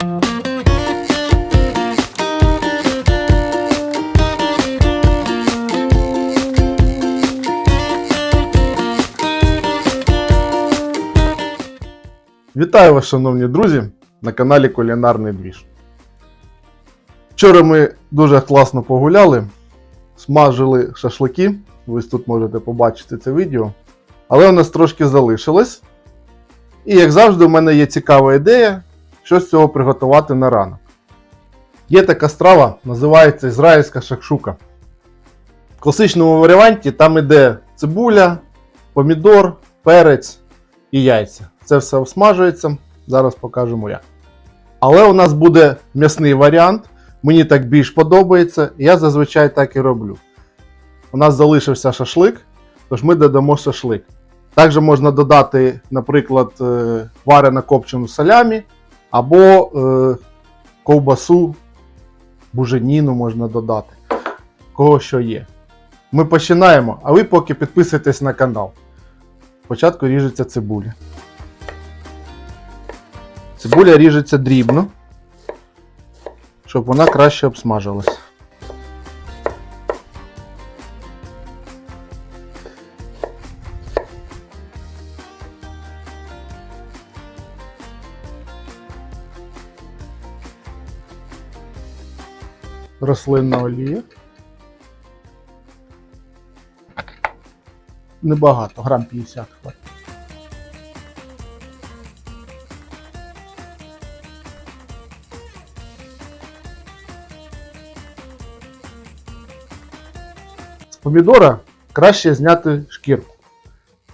Вітаю вас, шановні друзі, на каналі Кулінарний Двіж. Вчора ми дуже класно погуляли, смажили шашлики. Ви тут можете побачити це відео. Але у нас трошки залишилось. І як завжди, у мене є цікава ідея, що з цього приготувати на ранок. Є така страва, називається ізраїльська шакшука. В класичному варіанті там іде цибуля, помідор, перець і яйця. Це все обсмажується. Зараз покажемо як. Але у нас буде м'ясний варіант. Мені так більш подобається. Я зазвичай так і роблю. У нас залишився шашлик, тож ми додамо шашлик. Також можна додати, наприклад, е, варено копчену салямі або е, ковбасу, буженіну можна додати. Кого що є. Ми починаємо, а ви поки підписуйтесь на канал. Спочатку ріжеться цибуля. Цибуля ріжеться дрібно, щоб вона краще обсмажилась. Рослинна олія. Небагато, грам 50 хватить. З помідора краще зняти шкірку.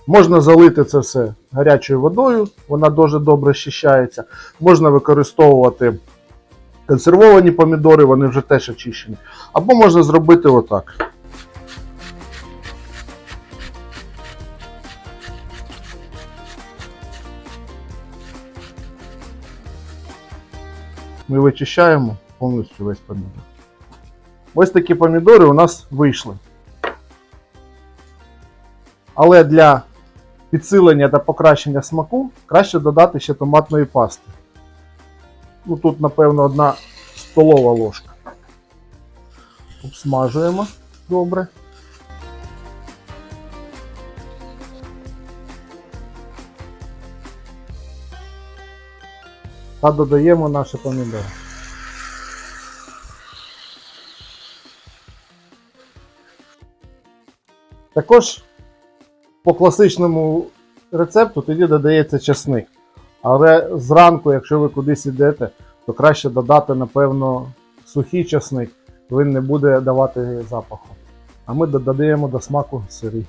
Можна залити це все гарячою водою, вона дуже добре щищається. Можна використовувати консервовані помідори, вони вже теж очищені. Або можна зробити отак. Ми вичищаємо повністю весь помідор. Ось такі помідори у нас вийшли. Але для підсилення та покращення смаку краще додати ще томатної пасти. Ну, тут, напевно, одна столова ложка. Обсмажуємо добре. Та додаємо наші помідори. Також по класичному рецепту тоді додається чесник. Але зранку, якщо ви кудись йдете, то краще додати, напевно, сухий чесник, він не буде давати запаху. А ми додаємо до смаку сирий.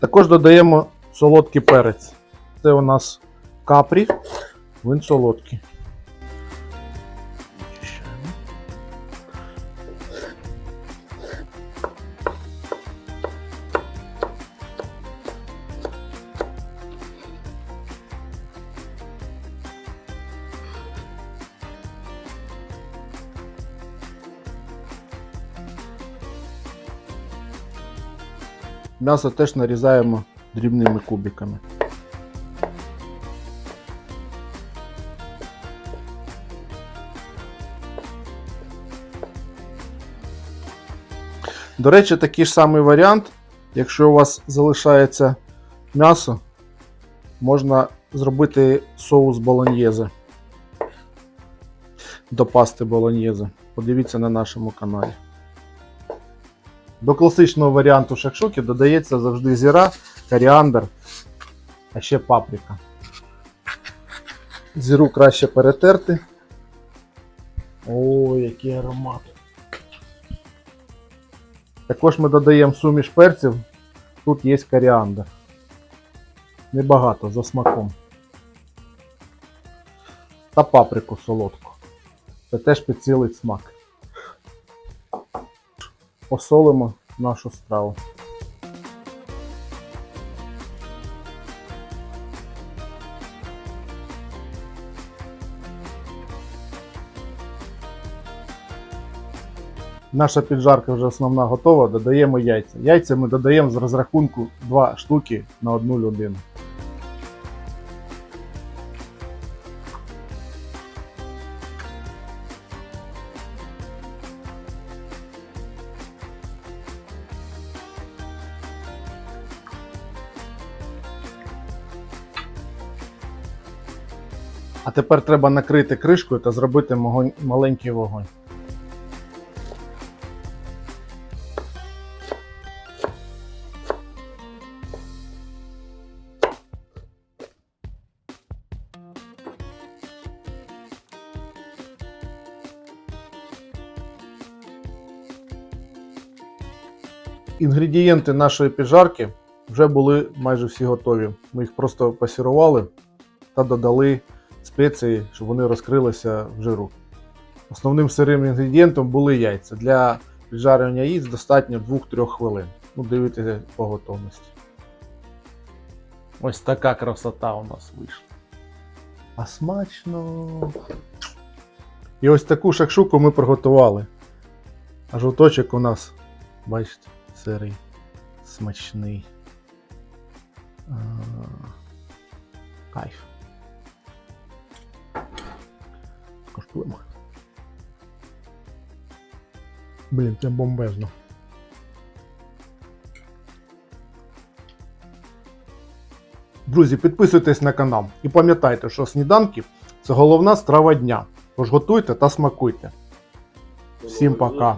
Також додаємо солодкий перець. Це у нас капрі, він солодкий. М'ясо теж нарізаємо дрібними кубиками. До речі, такий ж самий варіант, якщо у вас залишається м'ясо, можна зробити соус болоньєзе до пасти болоньєзе. Подивіться на нашому каналі. До класичного варіанту шакшуки додається завжди зіра, коріандр, а ще паприка. Зіру краще перетерти. О, який аромат. Також ми додаємо суміш перців. Тут є коріандр. Небагато за смаком. Та паприку солодку. Це теж підсилить смак. Посолимо нашу страву. Наша піджарка вже основна готова, додаємо яйця. Яйця ми додаємо з розрахунку 2 штуки на одну людину. А тепер треба накрити кришкою та зробити маленький вогонь. Інгредієнти нашої піджарки вже були майже всі готові. Ми їх просто пасірували та додали спеції, щоб вони розкрилися в жиру. Основним сирим інгредієнтом були яйця. Для піджарювання яєць достатньо 2-3 хвилин. Ну, дивіться по готовності. Ось така красота у нас вийшла. А смачно. І ось таку шакшуку ми приготували. А жовточок у нас, бачите, сирий, смачний. А, Кайф. Коштуємо. Блін, це бомбезно. Друзі, підписуйтесь на канал і пам'ятайте, що сніданки це головна страва дня. Тож готуйте та смакуйте. Всім пока.